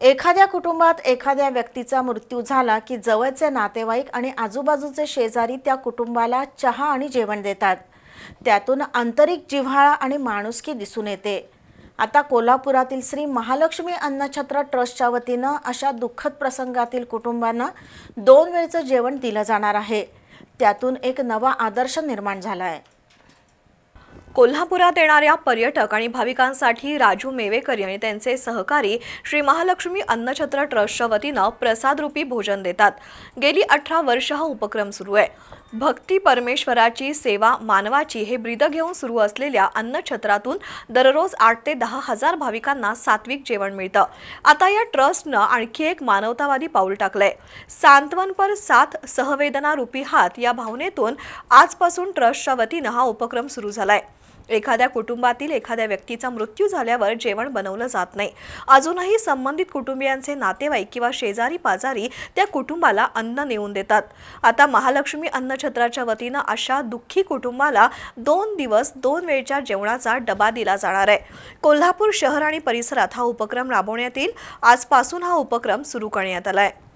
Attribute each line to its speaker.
Speaker 1: एखाद्या कुटुंबात एखाद्या व्यक्तीचा मृत्यू झाला की जवळचे नातेवाईक आणि आजूबाजूचे शेजारी त्या कुटुंबाला चहा आणि जेवण देतात. त्यातून आंतरिक जिव्हाळा आणि माणुसकी दिसून येते. आता कोल्हापुरातील श्री महालक्ष्मी अन्नछत्र ट्रस्टच्या वतीनं अशा दुःखद प्रसंगातील कुटुंबांना दोन वेळचं जेवण दिलं जाणार आहे. त्यातून एक नवा आदर्श निर्माण झाला आहे
Speaker 2: कोल्हापुरात येणाऱ्या पर्यटक आणि भाविकांसाठी राजू मेवेकर आणि त्यांचे सहकारी श्री महालक्ष्मी अन्नछत्र ट्रस्टच्या वतीनं प्रसादरूपी भोजन देतात. गेली अठरा वर्ष हा उपक्रम सुरू आहे. भक्ती परमेश्वराची सेवा मानवाची हे ब्रीद घेऊन सुरू असलेल्या अन्नछत्रातून दररोज आठ ते दहा हजार भाविकांना सात्विक जेवण मिळतं. आता या ट्रस्टनं आणखी एक मानवतावादी पाऊल टाकलंय. सांत्वनपर साथ सहवेदना रूपी हात या भावनेतून आजपासून ट्रस्टच्या वतीनं हा उपक्रम सुरू झालाय. एखाद्या कुटुंबातील एखाद्या व्यक्तीचा मृत्यू झाल्यावर जेवण बनवलं जात नाही. अजूनही संबंधित कुटुंबियांचे नातेवाईक किंवा शेजारी पाजारी त्या कुटुंबाला अन्न नेऊन देतात. आता महालक्ष्मी अन्नछत्राच्या वतीनं अशा दुःखी कुटुंबाला दोन दिवस दोन वेळच्या जेवणाचा डबा दिला जाणार आहे. कोल्हापूर शहर आणि परिसरात हा उपक्रम राबवण्यात येईल. आजपासून हा उपक्रम सुरू करण्यात आला आहे